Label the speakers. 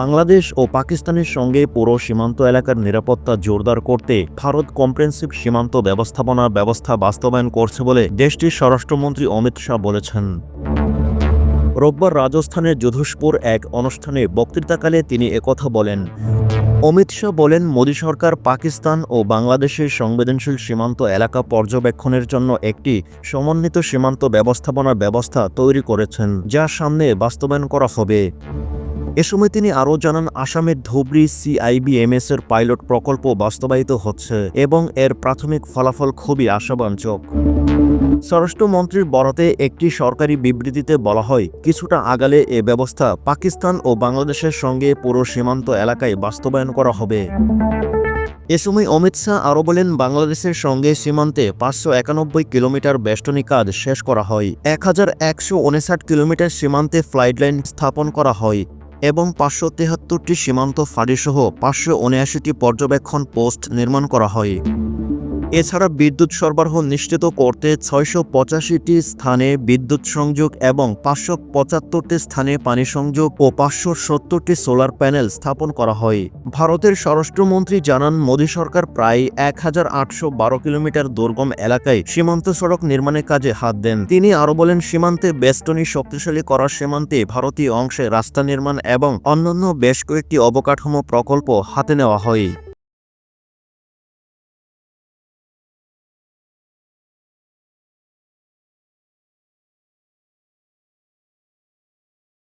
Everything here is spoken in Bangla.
Speaker 1: বাংলাদেশ ও পাকিস্তানের সঙ্গে পুরো সীমান্ত এলাকার নিরাপত্তা জোরদার করতে ভারত কম্প্রেহেন্সিভ সীমান্ত ব্যবস্থাপনার ব্যবস্থা বাস্তবায়ন করছে বলে দেশটির স্বরাষ্ট্রমন্ত্রী অমিত শাহ বলেছেন। রোববার রাজস্থানের যোধপুর এক অনুষ্ঠানে বক্তৃতাকালে তিনি একথা বলেন। অমিত শাহ বলেন, মোদী সরকার পাকিস্তান ও বাংলাদেশের সংবেদনশীল সীমান্ত এলাকা পর্যবেক্ষণের জন্য একটি সমন্বিত সীমান্ত ব্যবস্থাপনা ব্যবস্থা তৈরি করেছেন, যা সামনে বাস্তবায়ন করা হবে। এ সময় তিনি আরও জানান, আসামের ধুবড়ি সিআইবিএমএস এর পাইলট প্রকল্প বাস্তবায়িত হচ্ছে এবং এর প্রাথমিক ফলাফল খুবই আশাবাঞ্চক। স্বরাষ্ট্রমন্ত্রীর বরাতে একটি সরকারি বিবৃতিতে বলা হয়, কিছুটা আগালে এ ব্যবস্থা পাকিস্তান ও বাংলাদেশের সঙ্গে পুরো সীমান্ত এলাকায় বাস্তবায়ন করা হবে। এ সময় অমিত শাহ আরও বলেন, বাংলাদেশের সঙ্গে সীমান্তে পাঁচশো একানব্বই কিলোমিটার বেষ্টনী কাজ শেষ করা হয়, এক হাজার একশো উনষাট কিলোমিটার সীমান্তে ফ্লাইট লাইন স্থাপন করা হয়। এবং পাঁচশো তেহাত্তরটি সীমান্ত ফাঁড়িসহ পাঁচশো উনআশিটি পর্যবেক্ষণ পোস্ট নির্মাণ করা হয়। এছাড়া বিদ্যুৎ সরবরাহ নিশ্চিত করতে ছয়শো পঁচাশিটি স্থানে বিদ্যুৎ সংযোগ এবং পাঁচশো পঁচাত্তরটি স্থানে পানি সংযোগ ও পাঁচশো সত্তরটি সোলার প্যানেল স্থাপন করা হয়। ভারতের স্বরাষ্ট্রমন্ত্রী জানান, মোদী সরকার প্রায় এক হাজার আটশো বারো কিলোমিটার দুর্গম এলাকায় সীমান্ত সড়ক নির্মাণের কাজে হাত দেন। তিনি আরও বলেন, সীমান্তে বেষ্টনী শক্তিশালী করার সীমান্তে ভারতীয় অংশে রাস্তা নির্মাণ এবং অন্যান্য বেশ কয়েকটি অবকাঠামো প্রকল্প হাতে নেওয়া হয়।